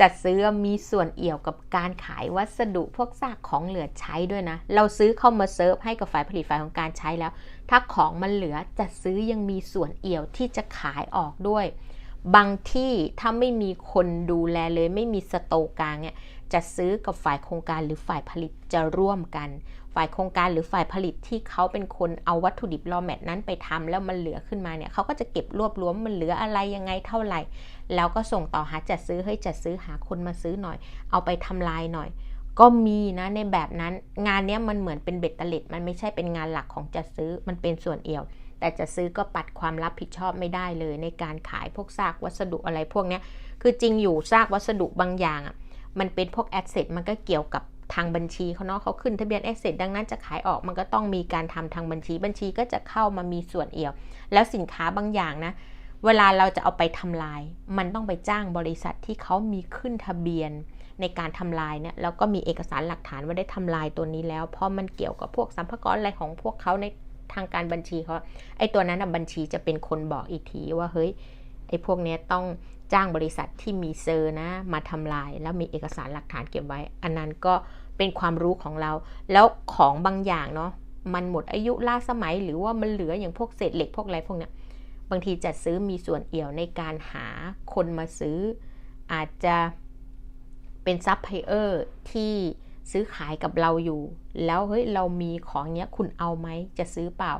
จัดซื้อมีส่วนเอี่ยวกับการขายวัสดุพวกซากของเหลือใช้ด้วยนะ เราซื้อเข้ามาเซิร์ฟให้กับฝ่ายผลิตฝ่ายของการใช้แล้ว ถ้าของมันเหลือจัดซื้อยังมีส่วนเอี่ยวที่จะขายออกด้วย บางที่ถ้าไม่มีคนดูแลเลย ไม่มีสโตกลางเนี่ย จะซื้อกับฝ่ายโครงการหรือฝ่ายผลิตจะร่วมกัน ฝ่ายโครงการหรือฝ่ายผลิตที่เขาเป็นคนเอาวัตถุดิบรอแมทนั้นไปทำแล้วมันเหลือขึ้นมาเนี่ยเขาก็จะเก็บรวบรวมมันเหลืออะไรยังไงเท่าไหร่ แล้วก็ส่งต่อหาจัดซื้อให้จัดซื้อหาคนมาซื้อหน่อย เอาไปทำลายหน่อย ก็มีนะในแบบนั้นงานเนี้ยมันเหมือนเป็นเบ็ดเตล็ดมันไม่ใช่เป็นงานหลักของจัดซื้อมันเป็นส่วนเอี่ยว แต่จะซื้อก็ปัดความรับผิดชอบไม่ได้เลย ในการขายพวกซากวัสดุอะไรพวกเนี้ยคือจริงอยู่ซากวัสดุบางอย่างอะ มันเป็นพวกแอสเซทมันก็เกี่ยวกับทางบัญชีเขาเนาะเขาขึ้นทะเบียนแอสเซทดังนั้นจะขายออกมันก็ต้องมีการทำทางบัญชีบัญชีก็จะเข้ามามีส่วนเอี่ยว แล้วสินค้าบางอย่างนะ เวลาเราจะเอาไปทำลาย มันต้องไปจ้างบริษัทที่เขามีขึ้นทะเบียนในการทำลายเนี่ยแล้วก็มีเอกสารหลักฐานว่าได้ทำลายตัวนี้แล้ว เพราะมันเกี่ยวกับพวกสัมภาระอะไรของพวกเขาในทางการบัญชีเขาไอ้ตัวนั้นนะบัญชีจะเป็นคนบอกอีกทีว่าเฮ้ย ไอ้พวกนี้ต้องจ้างบริษัทที่มีเซอร์นะ มาทำลาย แล้วมีเอกสารหลักฐานเก็บไว้ อันนั้นก็เป็นความรู้ของเรา แล้วของบางอย่างเนาะมันหมดอายุล่าสมัย หรือว่ามันเหลืออย่างพวกเศษเหล็กพวกอะไรพวกเนี้ยบางทีจัดซื้อมีส่วนเอี่ยวในการหาคนมาซื้อ อาจจะเป็นซัพพลายเออร์ที่ซื้อขายกับเราอยู่ แล้วเฮ้ยเรามีของเนี้ยคุณเอาไหมจะซื้อเปล่า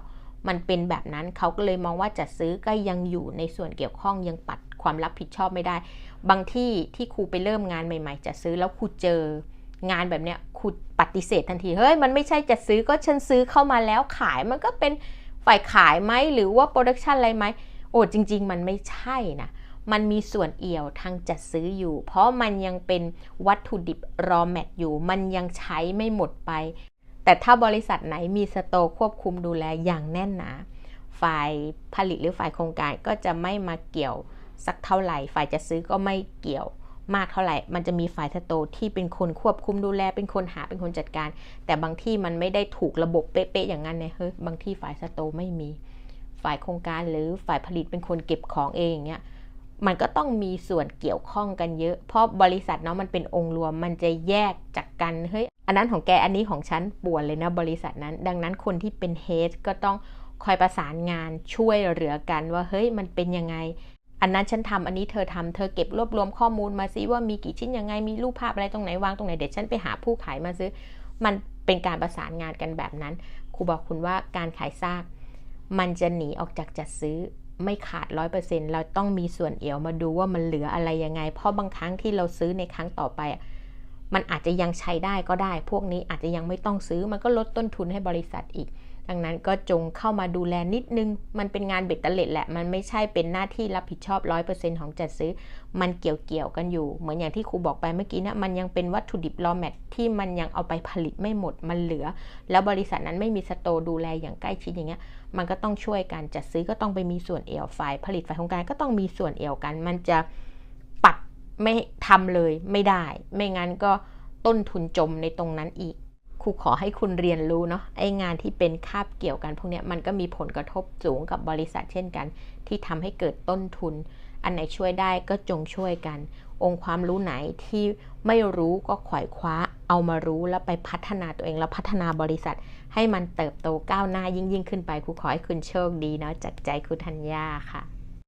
มันเป็นแบบนั้นเขาก็เลยมองว่าจัดซื้อก็ยังอยู่ในส่วนเกี่ยวข้องยังปัดความรับผิดชอบไม่ได้ บางที่ที่ครูไปเริ่มงานใหม่ ๆจะซื้อแล้วครูเจองานแบบเนี้ยครูปฏิเสธทันทีเฮ้ยมันไม่ใช่จะซื้อก็ฉันซื้อเข้ามาแล้วขายมันก็เป็นฝ่ายขายไหมหรือว่าโปรดักชันอะไรไหมโอ้จริง ๆ มันไม่ใช่นะมันมีส่วนเอี่ยวทางจัดซื้ออยู่ เพราะมันยังเป็นวัตถุดิบรอแมทอยู่ มันยังใช้ไม่หมดไป แต่ถ้าบริษัทไหนมีสโตรควบคุมดูแลอย่างแน่นหนาฝ่ายผลิตหรือฝ่ายโครงการก็จะไม่มาเกี่ยวสักเท่าไหร่ ฝ่ายจะซื้อก็ไม่เกี่ยวมากเท่าไหร่ มันจะมีฝ่ายสโตรที่เป็นคนควบคุมดูแล เป็นคนหาเป็นคนจัดการ แต่บางที่มันไม่ได้ถูกระบบเป๊ะๆอย่างนั้นเนี่ยเฮ้ยบางที่ฝ่ายสโตรไม่มี ฝ่ายโครงการหรือฝ่ายผลิตเป็นคนเก็บของเองอย่างเงี้ย มันก็ต้องมีส่วนเกี่ยวข้องกันเยอะ เพราะบริษัทเนาะมันเป็นองค์รวม มันจะแยกจากกันเฮ้ยอันนั้นของแกอันนี้ของฉันป่วนเลยนะบริษัทนั้น ดังนั้นคนที่เป็นเฮดก็ต้องคอยประสานงานช่วยเหลือกันว่าเฮ้ยมันเป็นยังไง อันนั้นฉันทำอันนี้เธอทำเธอเก็บรวบรวมข้อมูลมาซิว่ามีกี่ชิ้นยังไงมีรูปภาพอะไรตรงไหนวางตรงไหนเดี๋ยวฉันไปหาผู้ขายมาซื้อ มันเป็นการประสานงานกันแบบนั้นครูบอกคุณว่าการขายซาก มันจะหนีออกจากจัดซื้อ ไม่ขาดร้อยเปอร์เซ็นเราต้องมีส่วนเอี่ยวมาดูว่ามันเหลืออะไรยังไง เพราะบางครั้งที่เราซื้อในครั้งต่อไปอะ มันอาจจะยังใช้ได้ก็ได้ พวกนี้อาจจะยังไม่ต้องซื้อ มันก็ลดต้นทุนให้บริษัทอีก ดังนั้นก็จงเข้ามาดูแลนิดนึง มันเป็นงานเบ็ดเตล็ดแหละ มันไม่ใช่เป็นหน้าที่รับผิดชอบร้อยเปอร์เซ็นของจัดซื้อ มันเกี่ยวเกี่ยวกันอยู่ เหมือนอย่างที่ครูบอกไปเมื่อกี้นะ มันยังเป็นวัตถุดิบรอแมทที่มันยังเอาไปผลิตไม่หมด มันเหลือ แล้วบริษัทนั้นไม่มีสโตดูแลอย่างใกล้ชิดอย่างเงี้ย มันก็ต้องช่วยกันจัดซื้อก็ต้องไปมีส่วนเอี่ยวฝ่ายผลิตฝ่ายโครงการก็ต้องมีส่วนเอี่ยวกัน มันจะ ไม่ทำเลยไม่ได้ ไม่งั้นก็ต้นทุนจมในตรงนั้นอีกครูขอให้คุณเรียนรู้เนาะไองานที่เป็นคาบเกี่ยวกันพวกนี้มันก็มีผลกระทบสูงกับบริษัทเช่นกัน ที่ทำให้เกิดต้นทุน อันไหนช่วยได้ก็จงช่วยกัน องค์ความรู้ไหนที่ไม่รู้ก็ขวายคว้า เอามารู้แล้วไปพัฒนาตัวเองแล้วพัฒนาบริษัท ให้มันเติบโตก้าวหน้ายิ่งยิ่งขึ้นไปครูขอให้คุณโชคดีเนาะจากใจครูธัญญาค่ะ